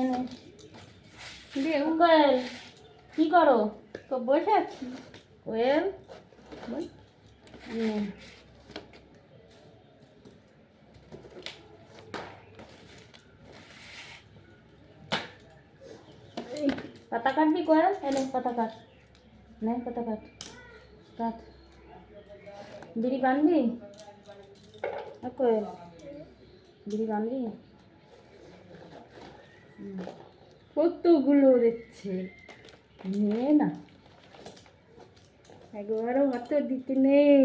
এনে দে কোয়েল কি করো? তো বসে আছি। কোয়েল। পাতা কাটবি কোয়েল? এনে পাতা কাট। নে, পাতা কাট। কাট। বিড়ি বানবি? কোয়েল। বিড়ি বানবি। কতগুলো দিচ্ছে নে না। একবারও হাতে দিতে নেই।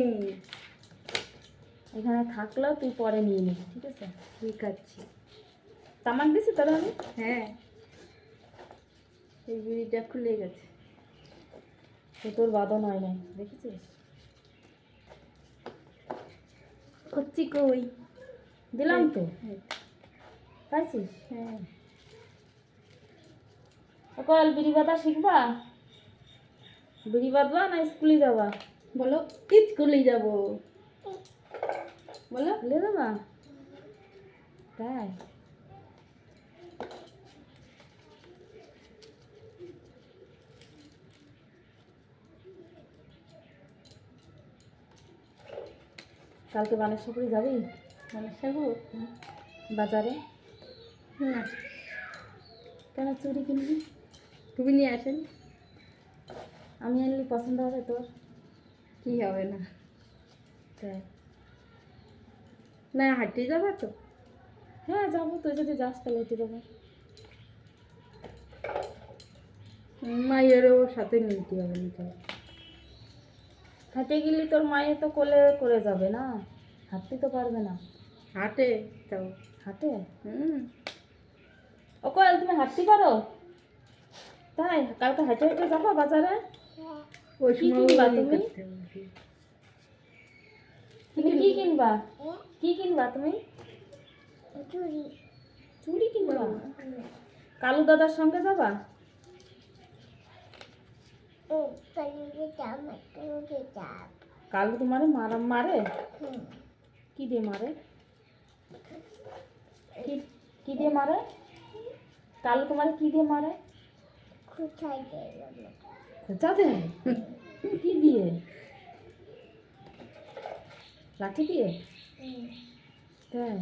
এখানে থাকলেও তুই পরে নিয়ে নিবি ঠিক আছে? ঠিক আছে। তামাক দিছি তোর আমি হ্যাঁ। এই বিড়িটা খুলে গেছে। তো তোর বাদন হয় নাই দেখেছিস? করছি কই? দিলাম তো। পাইছিস? হ্যাঁ। কল বিড়ি বাতা শিখবা? বিড়ি বাঁধবা না স্কুলে যাবা? বলো স্কুলে যাব। বলো স্কুলে যাবা? তাই। কালকে বানেশ্বরপুরে যাবি? সাবু বাজারে? না। কেন চুরি কিনবি? তুমি নিয়ে আসেন। আমি আনলি পছন্দ হবে তোর। কি হবে না? তাই না হাঁটে যাবা তো? হ্যাঁ যাব। তুই যদি যাস তাহলে উঠে যাব। মায়েরও সাথে নিতে হবে নিতে হবে হাঁটে গেলি তোর মায়ে তো কোলে করে যাবে না। হাঁটতে তো পারবে না। হাঁটে তাও হাঁটে? হুম। ও কোয়েল তুমি হাঁটতে পারো? তাই? কালকে হেঁটে হেঁটে যাব বাজারে? কি কিনবা তুমি? তুমি কি কিনবা? কি কিনবা তুমি? চুড়ি। কিনবা? কালু দাদার সঙ্গে যাবা? কালু তোমারে মারা মারে? কি দিয়ে মারে? কি কি দিয়ে মারে? কালু তোমারে কি দিয়ে মারে? খোঁচা দেয় কি দিয়ে? লাঠি দিয়ে? তাই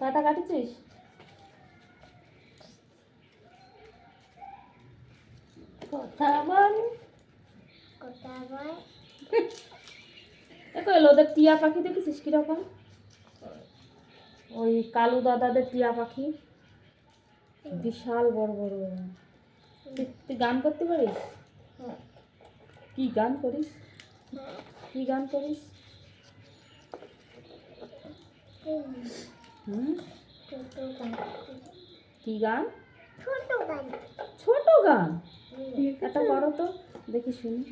পাতা কাটেছিস? কথা বল। দেখো ওদের টিয়া পাখি দেখেছিস কীরকম? ওই কালু দাদাদের টিয়া পাখি। বিশাল বড় বড়। তুই গান করতে পারিস? কি গান করিস? কি গান করিস? হুম? কি গান? ছোট গান। একটা করো তো দেখি শুনি।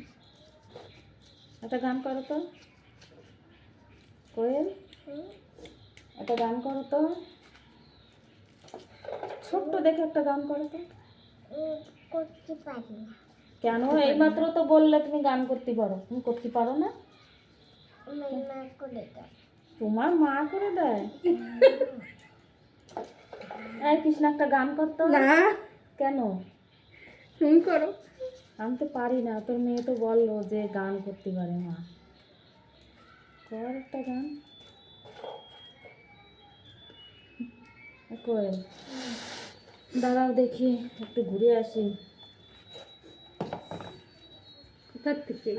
একটা গান করো তো। কোয়েল? একটা গান করো তো। ছোট্ট দেখে একটা গান করো তো। করতে পারি না কেন? এইমাত্র তো বললে তুমি গান করতে পারো। তুমি করতে পারো না? তোমার মা করে দেয়। এই কৃষ্ণ একটা গান করতো না। কেন? তুমি করো। আমি তো পারি না। তোর মেয়ে তো বলল যে গান করতে পারে মা। কর একটা গান। কোয়েল দাঁড়াও দেখি একটু ঘুরে আসি। কোথার থেকে?